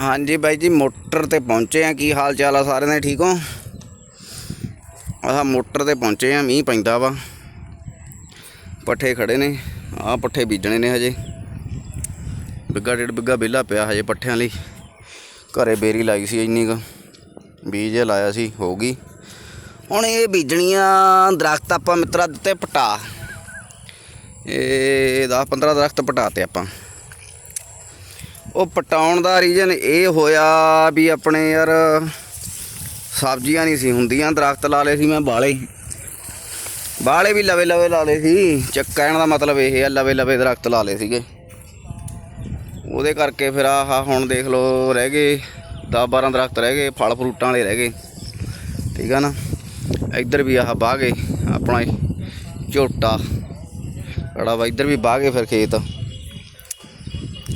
ਹਾਂਜੀ ਬਾਈ ਜੀ, ਮੋਟਰ ਤੇ ਪਹੁੰਚੇ ਆ। ਕੀ ਹਾਲ ਚਾਲ ਆ ਸਾਰਿਆਂ ਦੇ? ਠੀਕ ਹੋ? ਆਹ ਮੋਟਰ ਤੇ ਪਹੁੰਚੇ ਆ, ਮੀਂਹ ਪੈਂਦਾ ਵਾ। ਪੱਠੇ ਖੜੇ ਨੇ, ਆਹ ਪੱਠੇ ਬੀਜਣੇ ਨੇ ਹਜੇ। ਬਿੱਗਾ ਡੇਢ ਬਿੱਗਾ ਵਿਹਲਾ ਪਿਆ ਹਜੇ ਪੱਠਿਆਂ ਲਈ। ਘਰੇ ਬੇਰੀ ਲਾਈ ਸੀ ਇੰਨੀ ਕੁ। ਬੀਜ ਲਾਇਆ ਸੀ ਹੋ ਗਈ ਹੁਣ ਇਹ ਬੀਜਣੀਆਂ ਦਰਖਤ ਆਪਾਂ ਮਿੱਤਰਾ ਦਿੱਤੇ ਪਟਾ। ਇਹ 10 15 ਦਰਖਤ ਪਟਾਤੇ ਆਪਾਂ। ਉਹ ਪਟਾਉਣ ਦਾ ਰੀਜਨ ਇਹ ਹੋਇਆ ਵੀ ਆਪਣੇ ਯਾਰ ਸਬਜ਼ੀਆਂ ਨਹੀਂ ਸੀ ਹੁੰਦੀਆਂ, ਦਰਖਤ ਲਾ ਲਏ ਸੀ ਮੈਂ ਬਾਲੇ। ਬਾਲੇ ਵੀ ਲਵੇ ਲਵੇ ਲਾ ਲਏ ਸੀ ਚੱਕਣ ਦਾ ਮਤਲਬ ਇਹ ਆ, ਲਵੇ ਲਵੇ ਦਰਖਤ ਲਾ ਲਏ ਸੀਗੇ। ਉਹਦੇ ਕਰਕੇ ਫਿਰ ਆਹ ਹੁਣ ਦੇਖ ਲਓ ਰਹਿ ਗਏ 10 12 ਦਰਖਤ ਰਹਿ ਗਏ, ਫਲ ਫਰੂਟਾਂ ਵਾਲੇ ਰਹਿ ਗਏ। ਠੀਕ ਆ ਨਾ? ਇੱਧਰ ਵੀ ਆਹ ਬਾਹ ਗਏ ਆਪਣਾ ਝੋਟਾ। ਰੜਾ ਵਾ ਇੱਧਰ ਵੀ ਬਾਹ ਗਏ ਫਿਰ ਖੇਤ।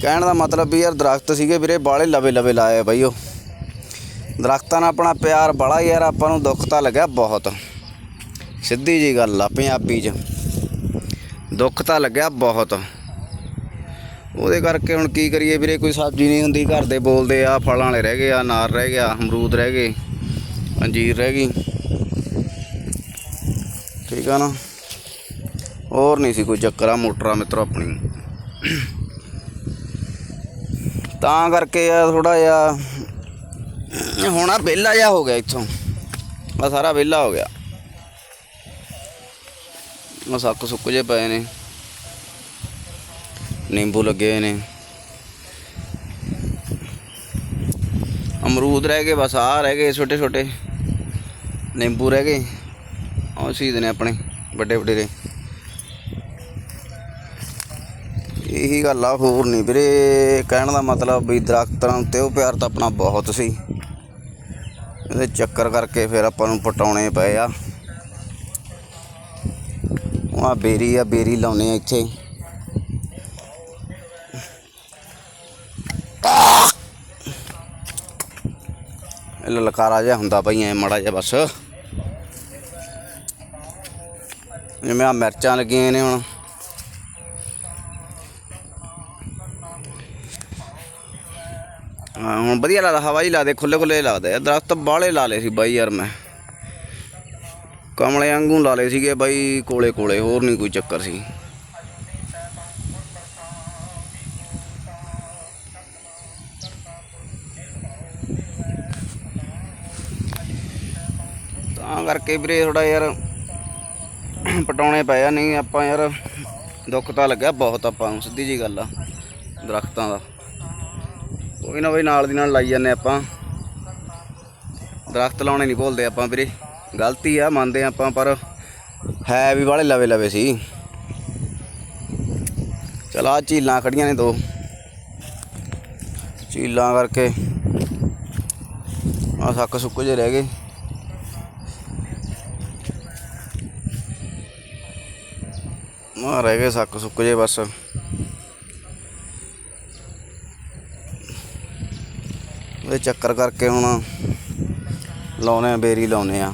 ਕਹਿਣ ਦਾ ਮਤਲਬ ਵੀ ਯਾਰ ਦਰਖਤ ਸੀਗੇ ਵੀਰੇ ਬਾਲੇ ਲਵੇ ਲਵੇ ਲਾਏ ਬਈ ਉਹ। ਦਰਖਤਾਂ ਨਾਲ ਆਪਣਾ ਪਿਆਰ ਬੜਾ ਯਾਰ, ਆਪਾਂ ਨੂੰ ਦੁੱਖ ਤਾਂ ਲੱਗਿਆ ਬਹੁਤ। ਸਿੱਧੀ ਜੀ ਗੱਲ ਆ ਪੰਜਾਬੀ 'ਚ। ਦੁੱਖ ਤਾਂ ਲੱਗਿਆ ਬਹੁਤ। ਉਹਦੇ ਕਰਕੇ ਹੁਣ ਕੀ ਕਰੀਏ ਵੀਰੇ, ਕੋਈ ਸਬਜ਼ੀ ਨਹੀਂ ਹੁੰਦੀ, ਘਰ ਦੇ ਬੋਲਦੇ ਆ, ਫਲਾਂ ਵਾਲੇ ਰਹਿ ਗਏ ਆ ਨਾਰ ਰਹਿ ਗਿਆ, ਅਮਰੂਦ ਰਹਿ ਗਏ, ਅੰਜੀਰ ਰਹਿ ਗਈ। ਠੀਕ ਆ ਨਾ? ਹੋਰ ਨਹੀਂ ਸੀ ਕੋਈ ਚੱਕਰ ਆ ਮੋਟਰਾਂ ਮਿੱਤਰੋ ਆਪਣੀ ਤਾਂ ਕਰਕੇ ਆ ਥੋੜਾ ਜਿਹਾ ਹੁਣ ਆ ਵਿਹਲਾ ਜਿਹਾ ਹੋ ਗਿਆ ਇੱਥੋਂ ਆ ਸਾਰਾ ਵਿਹਲਾ ਹੋ ਗਿਆ ਆ ਸੱਕ ਸੁੱਕ ਜੇ ਪਏ ਨੇ ਨਿੰਬੂ ਲੱਗੇ ਹੋਏ ਨੇ ਅਮਰੂਦ ਰਹਿ ਗਏ ਬਸ ਆ ਰਹਿ ਗਏ ਛੋਟੇ ਛੋਟੇ ਨਿੰਬੂ ਰਹਿ ਗਏ ਉਹ ਸੀਦ ਨੇ ਆਪਣੇ ਵੱਡੇ ਵੱਡੇ ਇਹੀ ਗੱਲ ਆ, ਹੋਰ ਨਹੀਂ ਵੀਰੇ। ਕਹਿਣ ਦਾ ਮਤਲਬ ਵੀ ਦਰਖਤਾਂ ਉੱਤੇ ਉਹ ਪਿਆਰ ਤਾਂ ਆਪਣਾ ਬਹੁਤ ਸੀ। ਇਹਦੇ ਚੱਕਰ ਕਰਕੇ ਫਿਰ ਆਪਾਂ ਨੂੰ ਪਟਾਉਣੇ ਪਏ ਆ। ਆ ਬੇਰੀ ਆ, ਬੇਰੀ ਲਾਉਨੇ ਆ ਇੱਥੇ। ਇਹ ਲਲਕਾਰਾ ਜਿਹਾ ਹੁੰਦਾ ਪਈ ਐ ਮੜਾ ਜਿਹਾ ਬਸ। ਜਿਵੇਂ ਆ ਮਿਰਚਾਂ ਲੱਗੀਆਂ ਨੇ ਹੁਣ। ਹੁਣ ਵਧੀਆ ਲੱਗਦਾ, ਹਵਾ ਹੀ ਲਾ ਦੇ ਖੁੱਲੇ ਖੁੱਲੇ ਲੱਗਦੇ ਆ। ਦਰਖਤ ਬਾਹਲੇ ਲਾ ਲਏ ਸੀ ਬਾਈ ਯਾਰ ਮੈਂ। ਕਮਲੇ ਵਾਂਗੂ ਲਾ ਲਏ ਸੀਗੇ ਬਾਈ, ਕੋਲੇ ਕੋਲੇ, ਹੋਰ ਨਹੀਂ ਕੋਈ ਚੱਕਰ ਸੀ। ਤਾਂ ਕਰਕੇ ਵੀਰੇ ਥੋੜਾ ਯਾਰ ਪਟਾਉਣੇ ਪਏ ਆ, ਨਹੀਂ ਆਪਾਂ ਯਾਰ ਦੁੱਖ ਤਾਂ ਲੱਗਿਆ ਬਹੁਤ ਆਪਾਂ ਨੂੰ, ਸਿੱਧੀ ਜੀ ਗੱਲ ਆ, ਦਰਖਤਾਂ ਦਾ। ਕੋਈ ਨਾ ਬਈ ਨਾਲ ਦੀ ਨਾਲ ਲਾਈ ਜਾਂਦੇ ਆਪਾਂ। ਦਰਖਤ ਲਾਉਣੇ ਨਹੀਂ ਭੁੱਲਦੇ ਆਪਾਂ ਵੀਰੇ। ਗਲਤੀ ਆ, ਮੰਨਦੇ ਆਪਾਂ, ਪਰ ਹੈ ਵੀ ਵਾਲੇ ਲਵੇ ਲਵੇ ਸੀ। ਚਲ ਆ ਝੀਲਾਂ ਖੜੀਆਂ ਨੇ ਦੋ। ਝੀਲਾਂ ਕਰਕੇ ਆ ਸੱਕ ਸੁੱਕ ਜੇ ਰਹਿ ਗਏ। ਆ ਰਹਿ ਗਏ ਸੱਕ ਸੁੱਕ ਜੇ ਬਸ। ਉਹਦੇ ਚੱਕਰ ਕਰਕੇ ਹੁਣ ਲਾਉਨੇ ਆ ਬੇਰੀ ਲਾਉਨੇ ਆ।